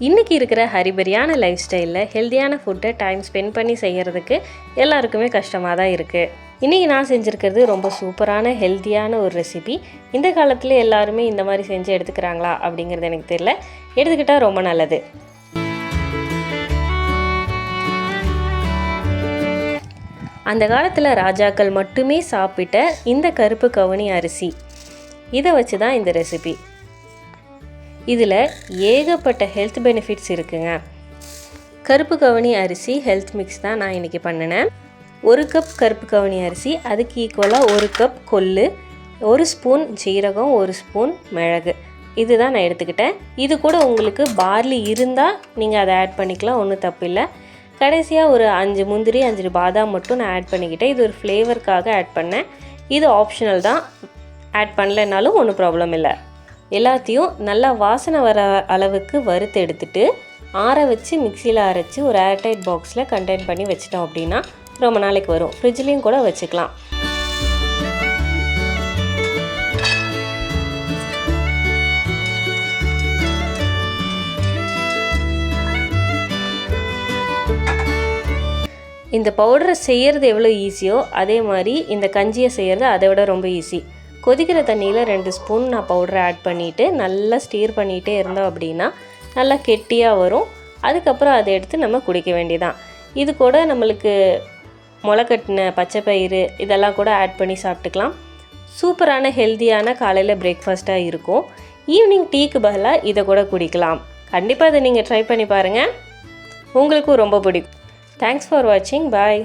இன்றைக்கி இருக்கிற ஹரிபரியான லைஃப் ஸ்டைலில் ஹெல்த்தியான ஃபுட்டை டைம் ஸ்பெண்ட் பண்ணி செய்கிறதுக்கு எல்லாருக்குமே கஷ்டமாக தான் இருக்குது இன்றைக்கி நான் செஞ்சுருக்கிறது ரொம்ப சூப்பரான ஹெல்த்தியான ஒரு ரெசிபி இந்த காலத்தில் எல்லாருமே இந்த மாதிரி செஞ்சு எடுத்துக்கிறாங்களா அப்படிங்கிறது எனக்கு தெரியல. எடுத்துக்கிட்டால் ரொம்ப நல்லது. அந்த காலத்தில் ராஜாக்கள் மட்டுமே சாப்பிட்ட இந்த கருப்பு கவுனி அரிசி. இதை வச்சு தான் இந்த ரெசிபி இதில் ஏகப்பட்ட ஹெல்த் பெனிஃபிட்ஸ் இருக்குங்க. கருப்பு கவுனி அரிசி ஹெல்த் மிக்ஸ் தான் நான் இன்றைக்கி பண்ணினேன். ஒரு கப் கருப்பு கவுனி அரிசி அதுக்கு ஈக்குவலாக ஒரு கப் கொள்ளு ஒரு ஸ்பூன் ஜீரகம் ஒரு ஸ்பூன் மிளகு. இதுதான் நான் எடுத்துக்கிட்டேன். இது கூட உங்களுக்கு பார்லி இருந்தால் நீங்கள் அதை ஆட் பண்ணிக்கலாம் ஒன்றும் தப்பில்லை கடைசியாக ஒரு அஞ்சு முந்திரி அஞ்சு பாதாம் மட்டும் நான் ஆட் பண்ணிக்கிட்டேன். இது ஒரு ஃப்ளேவருக்காக ஆட் பண்ணேன். இது ஆப்ஷனல் தான். ஆட் பண்ணலைனாலும் ஒன்றும் ப்ராப்ளம் இல்லை. எல்லாத்தையும் நல்லா வாசனை வர அளவுக்கு வறுத்து எடுத்துட்டு ஆற வச்சு மிக்சியில் அரைச்சி ஒரு ஏர்டைட் பாக்ஸில் கண்டெயின் பண்ணி வச்சிட்டோம் அப்படின்னா ரொம்ப நாளைக்கு வரும். ஃப்ரிட்ஜ்லேயும் கூட வச்சுக்கலாம். இந்த பவுடரை செய்கிறது எவ்வளோ ஈஸியோ அதே மாதிரி இந்த கஞ்சியை செய்கிறது அதை விட ரொம்ப ஈஸி கொதிக்கிற தண்ணியில் ரெண்டு ஸ்பூன் நான் பவுடரை ஆட் பண்ணிவிட்டு நல்லா ஸ்டீர் பண்ணிகிட்டே இருந்தோம் அப்படின்னா நல்லா கெட்டியாக வரும். அதுக்கப்புறம் அதை எடுத்து நம்ம குடிக்க வேண்டியதான் இது கூட நம்மளுக்கு முளைக்கட்டின பச்சை பயிறு இதெல்லாம் கூட ஆட் பண்ணி சாப்பிட்டுக்கலாம். சூப்பரான ஹெல்த்தியான காலையில் பிரேக்ஃபாஸ்ட்டாக இருக்கும். ஈவினிங் டீக்கு பதிலாக இதை கூட குடிக்கலாம். கண்டிப்பாக இதை நீங்கள் ட்ரை பண்ணி பாருங்கள் உங்களுக்கும் ரொம்ப பிடிக்கும். தேங்க்ஸ் ஃபார் வாட்சிங் பாய்